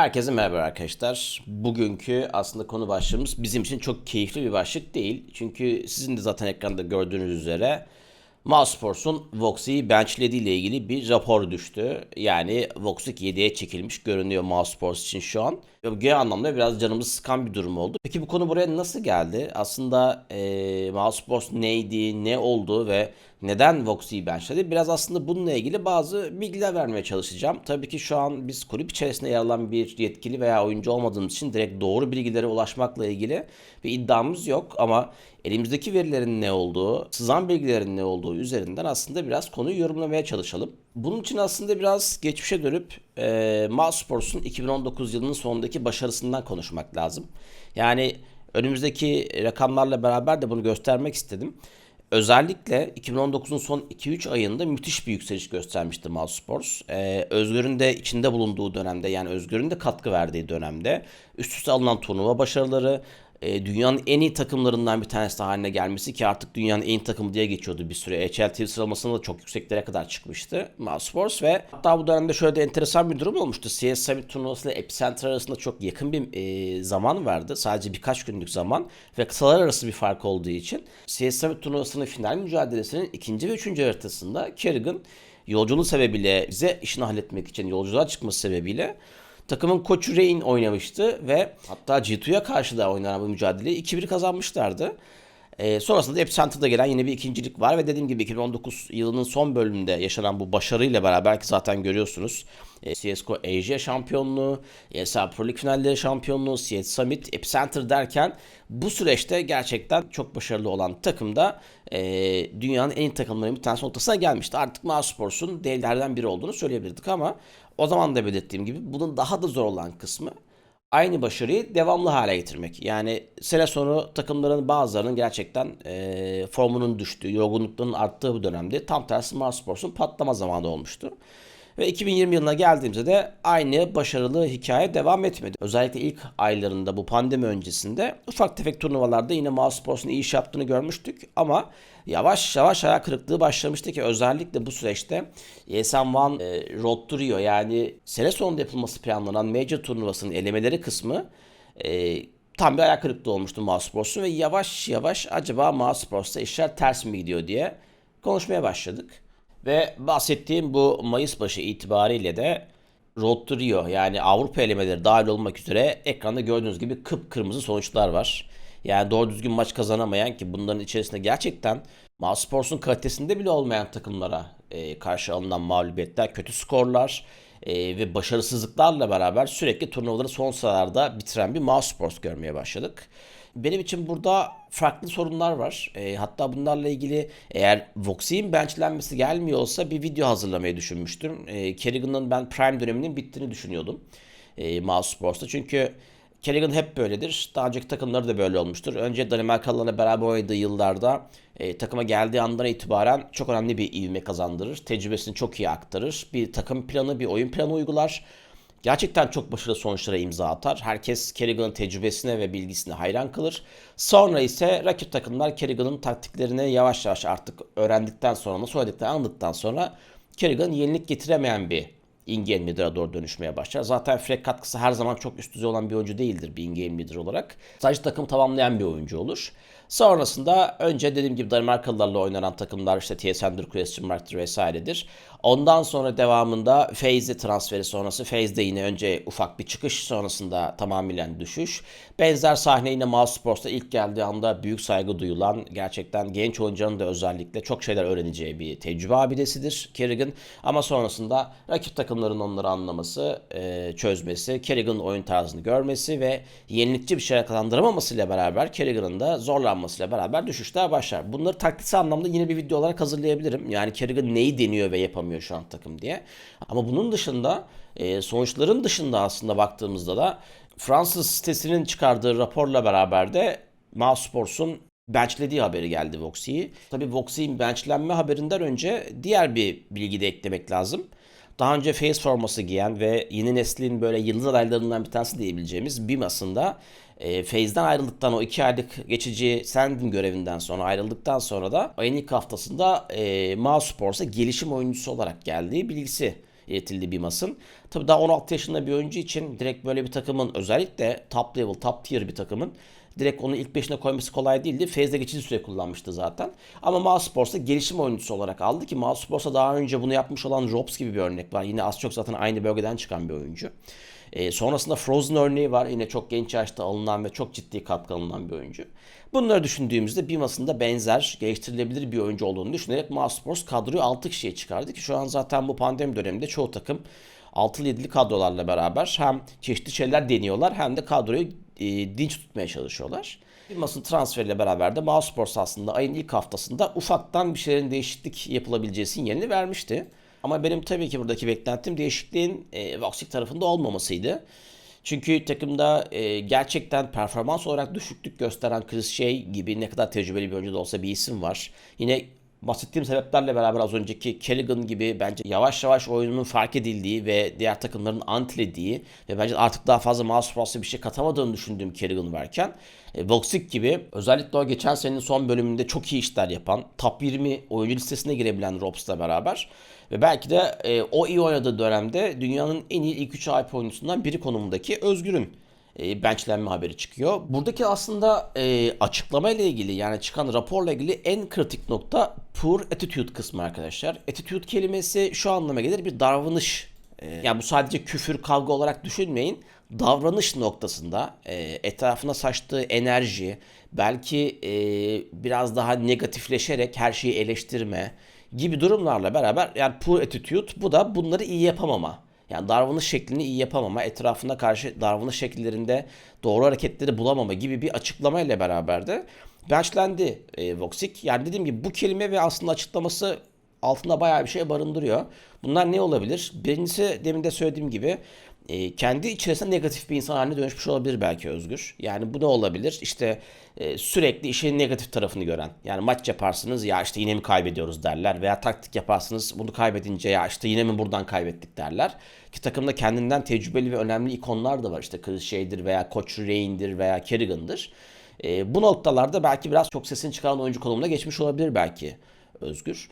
Herkese merhaba arkadaşlar. Bugünkü aslında konu başlığımız bizim için çok keyifli bir başlık değil. Çünkü sizin de zaten ekranda gördüğünüz üzere Mousesports'un Voxy'yi benchlediği ile ilgili bir rapor düştü. Yani Voxy 7'ye çekilmiş görünüyor Mousesports için şu an. Ve bu genel anlamda biraz canımızı sıkan bir durum oldu. Peki bu konu buraya nasıl geldi? Aslında e, Mousesports neydi, ne oldu ve neden Voxy'yi benchledi? Biraz aslında bununla ilgili bazı bilgiler vermeye çalışacağım. Tabii ki şu an biz kulüp içerisinde yer alan bir yetkili veya oyuncu olmadığımız için direkt doğru bilgilere ulaşmakla ilgili bir iddiamız yok. Ama elimizdeki verilerin ne olduğu, sızan bilgilerin ne olduğu üzerinden aslında biraz konuyu yorumlamaya çalışalım. Bunun için aslında biraz geçmişe dönüp e, Mousesports'un 2019 yılının sonundaki başarısından konuşmak lazım. Yani önümüzdeki rakamlarla beraber de bunu göstermek istedim. Özellikle 2019'un son 2-3 ayında müthiş bir yükseliş göstermişti Mousesports. Ee, Özgür'ün de içinde bulunduğu dönemde yani Özgür'ün de katkı verdiği dönemde üst üste alınan turnuva başarıları, e, dünyanın en iyi takımlarından bir tanesi haline gelmesi ki artık dünyanın en iyi takımı diye geçiyordu bir süre. HLTV sıralamasında da çok yükseklere kadar çıkmıştı Mousesports ve hatta bu dönemde şöyle de enteresan bir durum olmuştu. CS Summit turnuvası ile Epicenter arasında çok yakın bir e, zaman vardı. Sadece birkaç günlük zaman ve kısalar arası bir fark olduğu için CS Summit turnuvasının final mücadelesinin ikinci ve üçüncü haritasında Kerrigan yolculuğu sebebiyle bize işini halletmek için yolculuğa çıkması sebebiyle Takımın koçu Rain oynamıştı ve hatta G2'ya karşı da oynanan bu mücadeleyi 2-1 kazanmışlardı. E, sonrasında da Epicenter'da gelen yine bir ikincilik var ve dediğim gibi 2019 yılının son bölümünde yaşanan bu başarıyla beraber ki zaten görüyorsunuz e, CSGO Asia şampiyonluğu, ESL Pro League finalleri şampiyonluğu, CS Summit, Epicenter derken bu süreçte gerçekten çok başarılı olan takım da e, dünyanın en iyi takımlarının bir tanesi noktasına gelmişti. Artık Mousesports'un devlerden biri olduğunu söyleyebilirdik ama o zaman da belirttiğim gibi bunun daha da zor olan kısmı aynı başarıyı devamlı hale getirmek. Yani sene sonu takımların bazılarının gerçekten e, formunun düştüğü, yorgunluklarının arttığı bu dönemde tam tersi Mars Sports'un patlama zamanı olmuştu. Ve 2020 yılına geldiğimizde de aynı başarılı hikaye devam etmedi. Özellikle ilk aylarında bu pandemi öncesinde ufak tefek turnuvalarda yine Mouse iyi iş yaptığını görmüştük. Ama yavaş yavaş ayak kırıklığı başlamıştı ki özellikle bu süreçte ESM One e, Road to Rio yani sene sonunda yapılması planlanan Major turnuvasının elemeleri kısmı e, tam bir ayak kırıklığı olmuştu Mouse Sports'un ve yavaş yavaş acaba Mouse Sports'ta işler ters mi gidiyor diye konuşmaya başladık. Ve bahsettiğim bu Mayıs başı itibariyle de Road to Rio yani Avrupa elemeleri dahil olmak üzere ekranda gördüğünüz gibi kıpkırmızı sonuçlar var. Yani doğru düzgün maç kazanamayan ki bunların içerisinde gerçekten Mousesports'un kalitesinde bile olmayan takımlara e, karşı alınan mağlubiyetler, kötü skorlar e, ve başarısızlıklarla beraber sürekli turnuvaları son sıralarda bitiren bir Mousesports görmeye başladık. Benim için burada farklı sorunlar var. E, hatta bunlarla ilgili eğer Voxy'in benchlenmesi gelmiyorsa bir video hazırlamayı düşünmüştüm. E, Kerrigan'ın ben Prime döneminin bittiğini düşünüyordum. E, Mouse Sports'ta. Çünkü Kerrigan hep böyledir. Daha önceki takımları da böyle olmuştur. Önce Danimarkalılarla beraber oynadığı yıllarda e, takıma geldiği andan itibaren çok önemli bir ivme kazandırır. Tecrübesini çok iyi aktarır. Bir takım planı, bir oyun planı uygular. Gerçekten çok başarılı sonuçlara imza atar. Herkes Kerrigan'ın tecrübesine ve bilgisine hayran kalır. Sonra ise rakip takımlar Kerrigan'ın taktiklerini yavaş yavaş artık öğrendikten sonra, nasıl öğrendiklerini anladıktan sonra Kerrigan yenilik getiremeyen bir in-game leader'a doğru dönüşmeye başlar. Zaten frag katkısı her zaman çok üst düzey olan bir oyuncu değildir bir in-game leader olarak. Sadece takım tamamlayan bir oyuncu olur. Sonrasında önce dediğim gibi Danimarkalılarla oynanan takımlar işte TSM Question Mark'tır vesairedir. Ondan sonra devamında Faze'de transferi sonrası Faze'de yine önce ufak bir çıkış sonrasında tamamen düşüş. Benzer sahne yine Mouse Sports'ta ilk geldiği anda büyük saygı duyulan gerçekten genç oyuncuların da özellikle çok şeyler öğreneceği bir tecrübe abidesidir Kerrigan. Ama sonrasında rakip takımların onları anlaması, e, çözmesi, Kerrigan'ın oyun tarzını görmesi ve yenilikçi bir şeyler kazandıramamasıyla beraber Kerrigan'ın da zorlanmasıyla beraber düşüşler başlar. Bunları taktiksel anlamda yine bir video olarak hazırlayabilirim. Yani Kerrigan neyi deniyor ve yapamıyor şu an takım diye. Ama bunun dışında e, sonuçların dışında aslında baktığımızda da Fransız sitesinin çıkardığı raporla beraber de Mousesports'un benchlediği haberi geldi Voxy'yi. Tabi Voxy'nin benchlenme haberinden önce diğer bir bilgi de eklemek lazım. Daha önce Face forması giyen ve yeni neslin böyle yıldız adaylarından bir tanesi diyebileceğimiz Bimas'ın e, Faze'den ayrıldıktan o iki aylık geçici sendin görevinden sonra ayrıldıktan sonra da ayın ilk haftasında e, Mouse Sports'a gelişim oyuncusu olarak geldiği bilgisi iletildi Bimas'ın. Tabii daha 16 yaşında bir oyuncu için direkt böyle bir takımın özellikle top level, top tier bir takımın direkt onu ilk beşine koyması kolay değildi. Fez'de geçici süre kullanmıştı zaten. Ama Mousesports'ta gelişim oyuncusu olarak aldı ki Mousesports'ta daha önce bunu yapmış olan Robs gibi bir örnek var. Yine az çok zaten aynı bölgeden çıkan bir oyuncu. E, sonrasında Frozen örneği var. Yine çok genç yaşta alınan ve çok ciddi katkı alınan bir oyuncu. Bunları düşündüğümüzde Bimas'ın da benzer geliştirilebilir bir oyuncu olduğunu düşünerek Mousesports kadroyu 6 kişiye çıkardı ki şu an zaten bu pandemi döneminde çoğu takım 6'lı 7'li kadrolarla beraber hem çeşitli şeyler deniyorlar hem de kadroyu e, dinç tutmaya çalışıyorlar. Bimas'ın transferiyle beraber de Mousesports aslında ayın ilk haftasında ufaktan bir şeylerin değişiklik yapılabileceği sinyalini vermişti. Ama benim tabii ki buradaki beklentim değişikliğin e, Voxic tarafında olmamasıydı. Çünkü takımda e, gerçekten performans olarak düşüklük gösteren Chris Shea gibi ne kadar tecrübeli bir oyuncu da olsa bir isim var. Yine bahsettiğim sebeplerle beraber az önceki Kerrigan gibi bence yavaş yavaş oyununun fark edildiği ve diğer takımların antilediği ve bence artık daha fazla mouse cross'u bir şey katamadığını düşündüğüm Kerrigan varken e, Voxic gibi özellikle o geçen senenin son bölümünde çok iyi işler yapan top 20 oyuncu listesine girebilen Robs'la beraber ve belki de e, o iyi oynadığı dönemde dünyanın en iyi ilk 3 hype oyuncusundan biri konumundaki Özgür'ün e, benchlenme haberi çıkıyor. Buradaki aslında e, açıklama ile ilgili yani çıkan raporla ilgili en kritik nokta poor attitude kısmı arkadaşlar. Attitude kelimesi şu anlama gelir bir davranış. E, yani bu sadece küfür kavga olarak düşünmeyin. Davranış noktasında e, etrafına saçtığı enerji belki e, biraz daha negatifleşerek her şeyi eleştirme gibi durumlarla beraber yani poor attitude bu da bunları iyi yapamama. Yani davranış şeklini iyi yapamama, etrafına karşı davranış şekillerinde doğru hareketleri bulamama gibi bir açıklamayla beraber de benchlendi e, Voxic. Yani dediğim gibi bu kelime ve aslında açıklaması altında bayağı bir şey barındırıyor. Bunlar ne olabilir? Birincisi demin de söylediğim gibi e, kendi içerisinde negatif bir insan haline dönüşmüş olabilir belki Özgür. Yani bu ne olabilir? İşte e, sürekli işin negatif tarafını gören. Yani maç yaparsınız ya işte yine mi kaybediyoruz derler. Veya taktik yaparsınız bunu kaybedince ya işte yine mi buradan kaybettik derler. Ki takımda kendinden tecrübeli ve önemli ikonlar da var. İşte Chris Shea'dir veya Coach Rain'dir veya Kerrigan'dır. E, bu noktalarda belki biraz çok sesini çıkaran oyuncu konumuna geçmiş olabilir belki Özgür.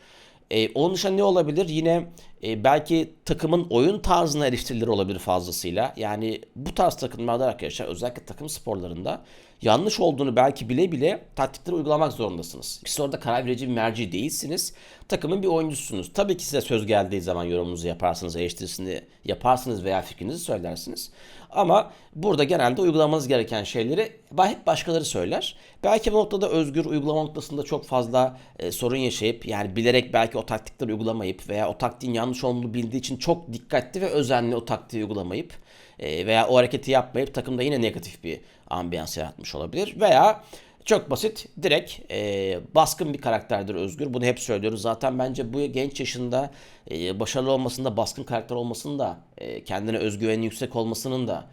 E, onun dışında ne olabilir? Yine e, belki takımın oyun tarzına eleştirileri olabilir fazlasıyla. Yani bu tarz takımlarda arkadaşlar özellikle takım sporlarında yanlış olduğunu belki bile bile taktikleri uygulamak zorundasınız. Siz orada karar verici bir merci değilsiniz. Takımın bir oyuncusunuz. Tabii ki size söz geldiği zaman yorumunuzu yaparsınız, eleştirisini yaparsınız veya fikrinizi söylersiniz. Ama burada genelde uygulamanız gereken şeyleri hep başkaları söyler. Belki bu noktada özgür uygulama noktasında çok fazla e, sorun yaşayıp yani bilerek belki o taktikleri uygulamayıp veya o taktiğin yanlış olduğunu bildiği için çok dikkatli ve özenli o taktiği uygulamayıp e, veya o hareketi yapmayıp takımda yine negatif bir ambiyans yaratmış olabilir. Veya çok basit, direkt e, baskın bir karakterdir Özgür. Bunu hep söylüyoruz. Zaten bence bu genç yaşında e, başarılı olmasında, baskın karakter olmasının da, e, kendine özgüveni yüksek olmasının da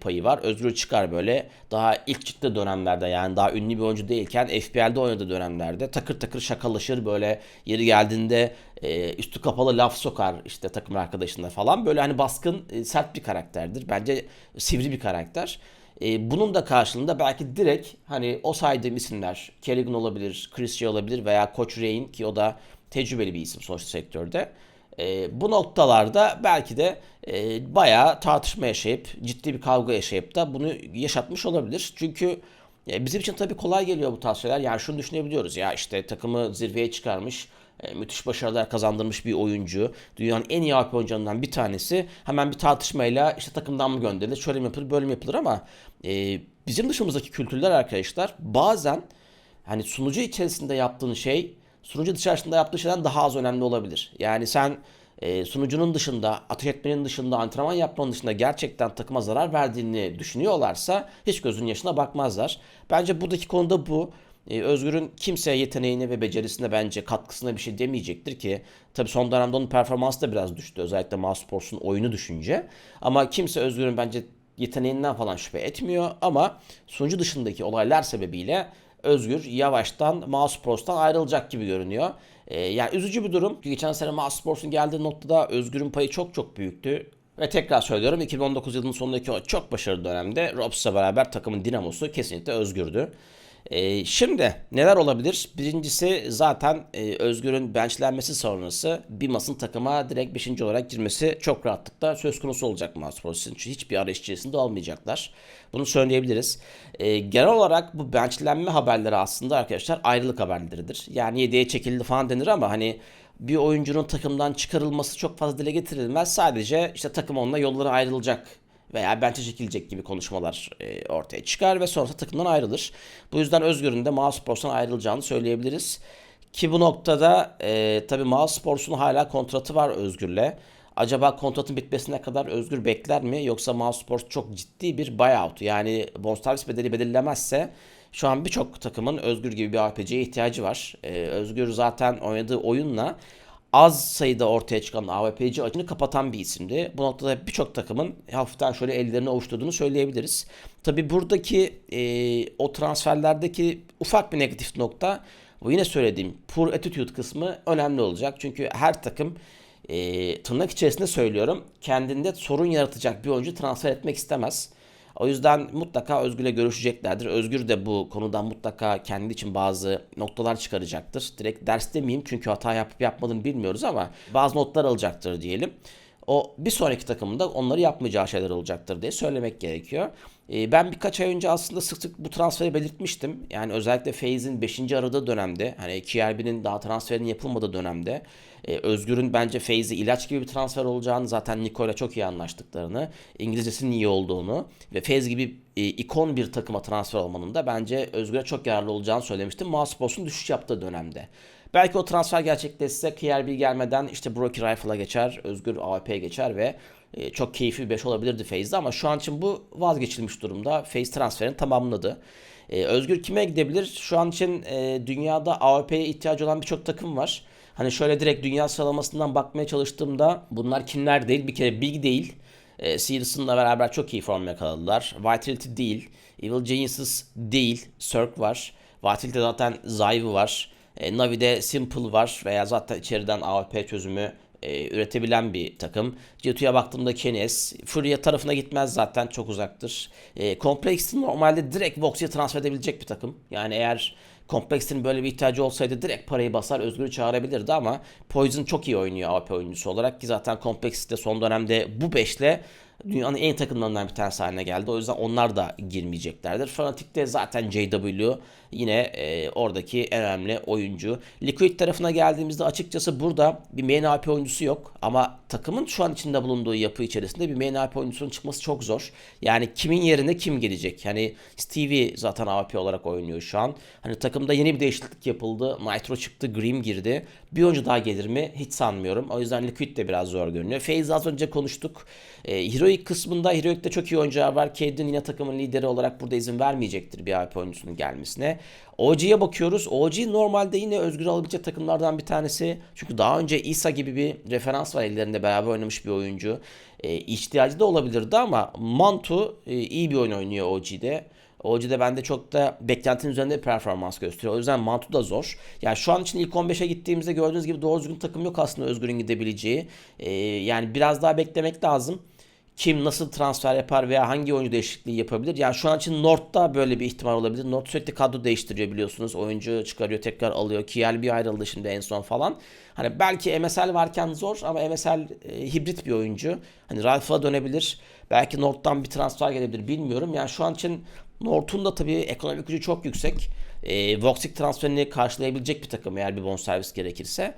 payı var. Özgür çıkar böyle daha ilk çıktığı dönemlerde yani daha ünlü bir oyuncu değilken FPL'de oynadığı dönemlerde takır takır şakalaşır böyle yeri geldiğinde e, üstü kapalı laf sokar işte takım arkadaşına falan. Böyle hani baskın e, sert bir karakterdir. Bence sivri bir karakter. E, bunun da karşılığında belki direkt hani o saydığım isimler Kerrigan olabilir, Chris olabilir veya Coach Rain ki o da tecrübeli bir isim sonuçta sektörde. E, bu noktalarda belki de e, bayağı tartışma yaşayıp ciddi bir kavga yaşayıp da bunu yaşatmış olabilir. Çünkü e, bizim için tabii kolay geliyor bu tarz şeyler. Yani şunu düşünebiliyoruz ya işte takımı zirveye çıkarmış e, müthiş başarılar kazandırmış bir oyuncu. Dünyanın en iyi AP oyuncularından bir tanesi. Hemen bir tartışmayla işte takımdan mı gönderilir, şöyle mi yapılır, böyle mi yapılır ama e, bizim dışımızdaki kültürler arkadaşlar bazen hani sunucu içerisinde yaptığın şey sunucu dışarısında yaptığı şeyden daha az önemli olabilir. Yani sen e, sunucunun dışında, ateş etmenin dışında, antrenman yapmanın dışında gerçekten takıma zarar verdiğini düşünüyorlarsa hiç gözün yaşına bakmazlar. Bence buradaki konuda bu. E, Özgür'ün kimseye yeteneğine ve becerisine bence katkısına bir şey demeyecektir ki tabi son dönemde onun performansı da biraz düştü özellikle Mousesports'un oyunu düşünce ama kimse Özgür'ün bence yeteneğinden falan şüphe etmiyor ama sunucu dışındaki olaylar sebebiyle Özgür yavaştan Mousesports'tan ayrılacak gibi görünüyor. E, yani üzücü bir durum. Geçen sene Mousesports'un geldiği noktada Özgür'ün payı çok çok büyüktü. Ve tekrar söylüyorum 2019 yılının sonundaki o çok başarılı dönemde Robs'la beraber takımın dinamosu kesinlikle Özgür'dü. Ee, şimdi neler olabilir? Birincisi zaten e, Özgür'ün benchlenmesi sonrası Bimas'ın takıma direkt 5. olarak girmesi çok rahatlıkla söz konusu olacak Mousesports için. Çünkü hiçbir arayış içerisinde olmayacaklar. Bunu söyleyebiliriz. Ee, genel olarak bu benchlenme haberleri aslında arkadaşlar ayrılık haberleridir. Yani 7'ye çekildi falan denir ama hani bir oyuncunun takımdan çıkarılması çok fazla dile getirilmez. Sadece işte takım onunla yolları ayrılacak veya bench'e çekilecek gibi konuşmalar e, ortaya çıkar ve sonrasında takımdan ayrılır. Bu yüzden Özgür'ün de Mousesports'tan ayrılacağını söyleyebiliriz. Ki bu noktada e, tabii Mousesports'un hala kontratı var Özgür'le. Acaba kontratın bitmesine kadar Özgür bekler mi yoksa Mousesports çok ciddi bir buyout yani bonservis bedeli belirlemezse şu an birçok takımın Özgür gibi bir RPG'ye ihtiyacı var. Ee, Özgür zaten oynadığı oyunla az sayıda ortaya çıkan AWP'ci açını kapatan bir isimdi. Bu noktada birçok takımın hafiften şöyle ellerini ovuşturduğunu söyleyebiliriz. Tabi buradaki e, o transferlerdeki ufak bir negatif nokta bu yine söylediğim poor attitude kısmı önemli olacak. Çünkü her takım e, tırnak içerisinde söylüyorum kendinde sorun yaratacak bir oyuncu transfer etmek istemez. O yüzden mutlaka Özgür'le görüşeceklerdir. Özgür de bu konudan mutlaka kendi için bazı noktalar çıkaracaktır. Direkt ders demeyeyim çünkü hata yapıp yapmadığını bilmiyoruz ama bazı notlar alacaktır diyelim. O bir sonraki takımında onları yapmayacağı şeyler olacaktır diye söylemek gerekiyor. Ee, ben birkaç ay önce aslında sık sık bu transferi belirtmiştim. Yani özellikle Feyz'in 5. aradığı dönemde hani KRB'nin daha transferinin yapılmadığı dönemde e, Özgür'ün bence Feyz'i ilaç gibi bir transfer olacağını zaten Niko'yla çok iyi anlaştıklarını, İngilizcesinin iyi olduğunu ve Feyz gibi e, ikon bir takıma transfer olmanın da bence Özgür'e çok yararlı olacağını söylemiştim. Mousesports'un düşüş yaptığı dönemde. Belki o transfer gerçekleşse KRB gelmeden işte Broky Rifle'a geçer, Özgür AWP'ye geçer ve e, çok keyifli bir 5 olabilirdi Feyz'de ama şu an için bu vazgeçilmiş durumda. Feyz transferini tamamladı. E, Özgür kime gidebilir? Şu an için e, dünyada AWP'ye ihtiyacı olan birçok takım var. Hani şöyle direkt dünya sıralamasından bakmaya çalıştığımda bunlar kimler değil? Bir kere Big değil. E, Searson'la beraber çok iyi form yakaladılar. Vitality değil. Evil Geniuses değil. Cirque var. Vitality zaten Zyve var. E, Navi'de Simple var veya zaten içeriden AWP çözümü e, üretebilen bir takım. G2'ya baktığımda Kenes. Furia tarafına gitmez zaten çok uzaktır. E, Complex'in normalde direkt Vox'ya transfer edebilecek bir takım. Yani eğer Complex'in böyle bir ihtiyacı olsaydı direkt parayı basar Özgür'ü çağırabilirdi ama Poison çok iyi oynuyor AP oyuncusu olarak ki zaten Complex de son dönemde bu 5'le dünyanın en takımlarından bir tanesi haline geldi. O yüzden onlar da girmeyeceklerdir. Fnatic de zaten JW yine e, oradaki en önemli oyuncu. Liquid tarafına geldiğimizde açıkçası burada bir main AP oyuncusu yok. Ama takımın şu an içinde bulunduğu yapı içerisinde bir main AP oyuncusunun çıkması çok zor. Yani kimin yerine kim gelecek? Hani Stevie zaten AP olarak oynuyor şu an. Hani takımda yeni bir değişiklik yapıldı. Nitro çıktı, Grim girdi. Bir oyuncu daha gelir mi? Hiç sanmıyorum. O yüzden Liquid de biraz zor görünüyor. FaZe az önce konuştuk. E, Heroic kısmında Heroic'te çok iyi oyuncular var. Caden yine takımın lideri olarak burada izin vermeyecektir bir AP oyuncusunun gelmesine. OG'ye bakıyoruz. OG normalde yine özgür alabilecek takımlardan bir tanesi. Çünkü daha önce İsa gibi bir referans var ellerinde beraber oynamış bir oyuncu. E, ihtiyacı da olabilirdi ama Mantu e, iyi bir oyun oynuyor OG'de. OG'de bende çok da beklentinin üzerinde bir performans gösteriyor. O yüzden Mantu da zor. Yani şu an için ilk 15'e gittiğimizde gördüğünüz gibi doğru düzgün takım yok aslında Özgür'ün gidebileceği. Ee, yani biraz daha beklemek lazım kim nasıl transfer yapar veya hangi oyuncu değişikliği yapabilir? Yani şu an için North'ta böyle bir ihtimal olabilir. North sürekli kadro değiştiriyor biliyorsunuz. Oyuncu çıkarıyor tekrar alıyor. Kiel bir ayrıldı şimdi en son falan. Hani belki MSL varken zor ama MSL e, hibrit bir oyuncu. Hani Ralph'a dönebilir. Belki North'tan bir transfer gelebilir bilmiyorum. Yani şu an için North'un da tabii ekonomik gücü çok yüksek. E, Voxic transferini karşılayabilecek bir takım eğer bir bonservis gerekirse.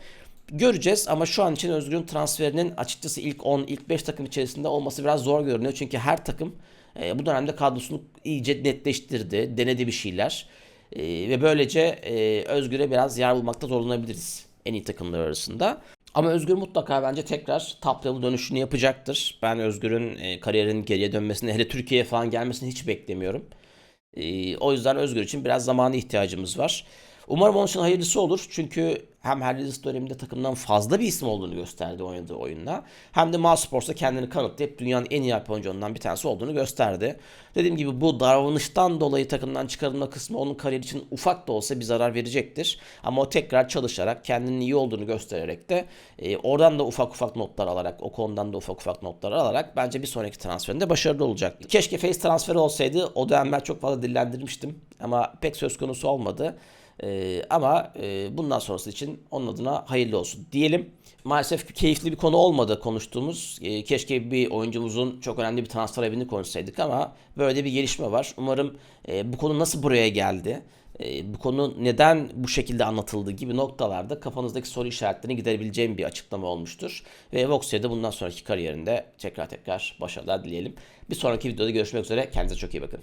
Göreceğiz ama şu an için Özgür'ün transferinin açıkçası ilk 10, ilk 5 takım içerisinde olması biraz zor görünüyor. Çünkü her takım e, bu dönemde kadrosunu iyice netleştirdi, denedi bir şeyler. E, ve böylece e, Özgür'e biraz yer bulmakta zorlanabiliriz en iyi takımlar arasında. Ama Özgür mutlaka bence tekrar top level dönüşünü yapacaktır. Ben Özgür'ün e, kariyerinin geriye dönmesini, hele Türkiye'ye falan gelmesini hiç beklemiyorum. E, o yüzden Özgür için biraz zamana ihtiyacımız var. Umarım onun için hayırlısı olur. Çünkü hem Harris döneminde takımdan fazla bir isim olduğunu gösterdi oynadığı oyunla. Hem de Mousesports'ta kendini kanıtlayıp dünyanın en iyi oyuncularından bir tanesi olduğunu gösterdi. Dediğim gibi bu davranıştan dolayı takımdan çıkarılma kısmı onun kariyer için ufak da olsa bir zarar verecektir. Ama o tekrar çalışarak kendinin iyi olduğunu göstererek de e, oradan da ufak ufak notlar alarak o konudan da ufak ufak notlar alarak bence bir sonraki transferinde başarılı olacak. Keşke Face transferi olsaydı o dönemler çok fazla dillendirmiştim ama pek söz konusu olmadı. Ee, ama e, bundan sonrası için onun adına hayırlı olsun diyelim. Maalesef keyifli bir konu olmadı konuştuğumuz. Ee, keşke bir oyuncumuzun çok önemli bir transfer evini konuşsaydık ama böyle bir gelişme var. Umarım e, bu konu nasıl buraya geldi? e, bu konu neden bu şekilde anlatıldı gibi noktalarda kafanızdaki soru işaretlerini giderebileceğim bir açıklama olmuştur. Ve Voxer'de bundan sonraki kariyerinde tekrar tekrar başarılar dileyelim. Bir sonraki videoda görüşmek üzere. Kendinize çok iyi bakın.